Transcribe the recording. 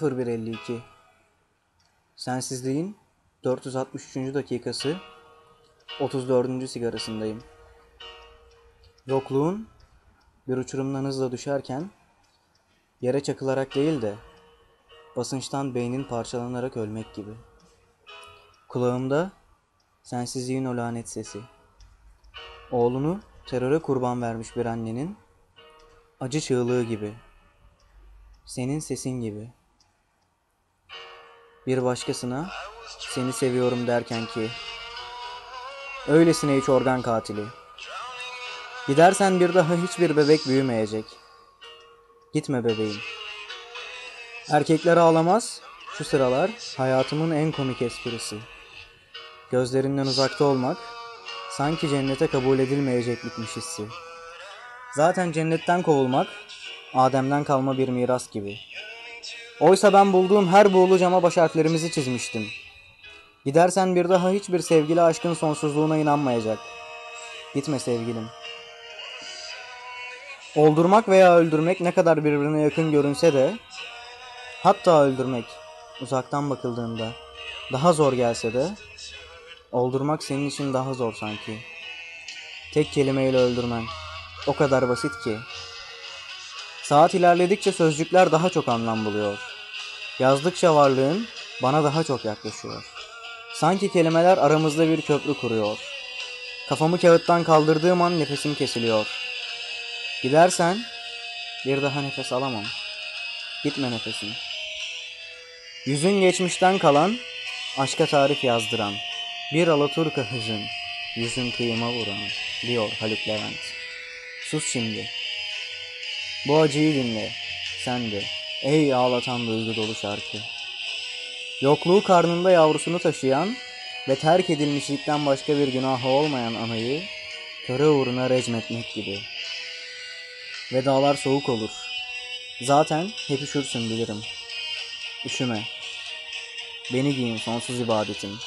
0152 Sensizliğin 463. dakikası 34. sigarasındayım. Yokluğun bir uçurumdan hızla düşerken yere çakılarak değil de basınçtan beynin parçalanarak ölmek gibi. Kulağımda sensizliğin o lanet sesi. Oğlunu teröre kurban vermiş bir annenin acı çığlığı gibi. Senin sesin gibi. Bir başkasına seni seviyorum derken ki öylesine hiç organ katili. Gidersen bir daha hiçbir bebek büyümeyecek. Gitme bebeğim. Erkekler ağlamaz. Şu sıralar hayatımın en komik esprisi. Gözlerinden uzakta olmak sanki cennete kabul edilmeyeceklikmiş hissi. Zaten cennetten kovulmak Adem'den kalma bir miras gibi. Oysa ben bulduğum her buğulu cama baş harflerimizi çizmiştim. Gidersen bir daha hiçbir sevgili aşkın sonsuzluğuna inanmayacak. Gitme sevgilim. Oldurmak veya öldürmek ne kadar birbirine yakın görünse de hatta öldürmek uzaktan bakıldığında daha zor gelse de oldurmak senin için daha zor sanki. Tek kelimeyle öldürmen o kadar basit ki. Saat ilerledikçe sözcükler daha çok anlam buluyor. Yazdıkça varlığın bana daha çok yaklaşıyor. Sanki kelimeler aramızda bir köprü kuruyor. Kafamı kağıttan kaldırdığım an nefesim kesiliyor. Gidersen bir daha nefes alamam. Gitme nefesim. Yüzün geçmişten kalan, aşka tarif yazdıran, bir alaturka hüzün, yüzün kıyıma vuran, diyor Haluk Levent. Sus şimdi. Bu acıyı dinle, sen de. Ey ağlatan duygu dolu şarkı. Yokluğu karnında yavrusunu taşıyan ve terk edilmişlikten başka bir günahı olmayan anayı töre uğruna recmetmek gibi. Vedalar soğuk olur. Zaten hep üşürsün bilirim. Üşüme. Beni giyin sonsuz ibadetim.